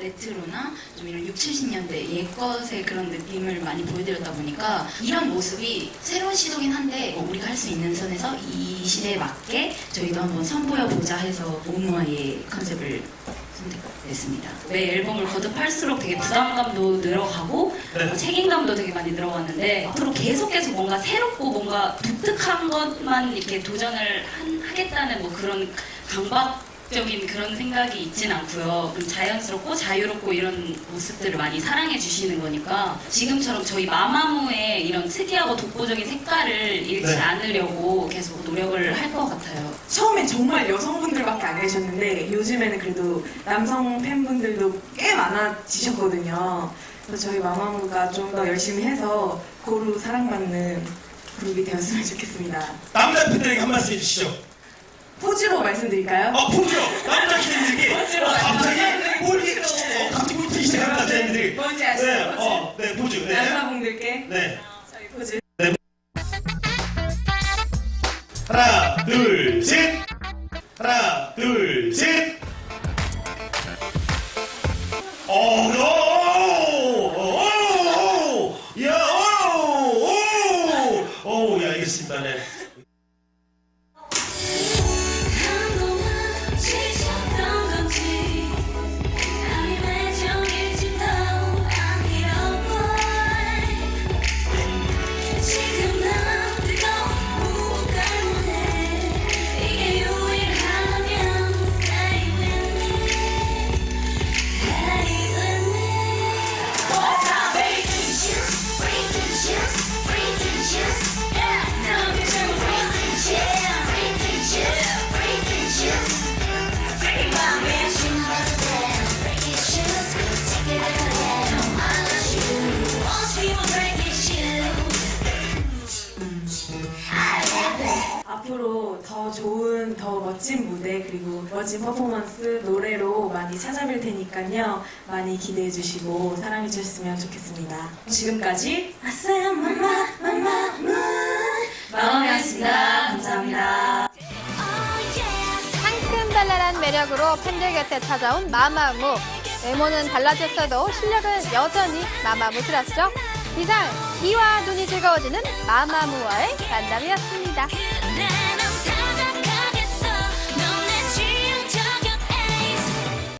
레트로나 좀 이런 6, 70년대 옛것의 그런 느낌을 많이 보여드렸다 보니까 이런 모습이 새로운 시도긴 한데 뭐 우리가 할 수 있는 선에서 이 시대에 맞게 저희도 한번 선보여 보자 해서 오모아의 컨셉을 선택했습니다. 매 앨범을 거듭할수록 되게 부담감도 늘어가고 네. 어, 책임감도 되게 많이 늘어가는데 앞으로 계속해서 뭔가 새롭고 뭔가 독특한 것만 이렇게 도전을 한- 하겠다는 뭐 그런 강박 적인 그런 생각이 있진 않고요. 좀 자연스럽고 자유롭고 이런 모습들을 많이 사랑해 주시는 거니까 지금처럼 저희 마마무의 이런 특이하고 독보적인 색깔을 잃지 네. 않으려고 계속 노력을 할 것 같아요. 처음엔 정말 여성분들밖에 안 계셨는데 요즘에는 그래도 남성 팬분들도 꽤 많아지셨거든요. 그래서 저희 마마무가 좀 더 열심히 해서 고루 사랑받는 그룹이 되었으면 좋겠습니다. 남자 팬들에게 한 말씀 해주시죠. 포즈로 말씀드릴까요? 어, 포즈요. 남자 팬들에게 포즈로 아, 갑자기 이렇게 어, 갑자기 울기 시작하는 남자 팬들이. 뭔지 아시죠? 네, 포즈? 어, 네, 포즈. 네. 남자분들께 네. 저희 포즈. 하나, 둘, 셋. 하나, 둘, 셋. 오, 오, 오, 오, 야, 오, 오, 오, 예, 알겠습니다. 네. 앞으로 더 좋은, 더 멋진 무대 그리고 멋진 퍼포먼스 노래로 많이 찾아뵐 테니까요. 많이 기대해 주시고 사랑해 주셨으면 좋겠습니다. 지금까지 아싸 마마 마마 무 마마였습니다. 감사합니다. 상큼발랄한 매력으로 팬들 곁에 찾아온 마마무. 외모는 달라졌어도 실력은 여전히 마마무스럽죠. 이상 귀와 눈이 즐거워지는 마마무와의 만남이었습니다.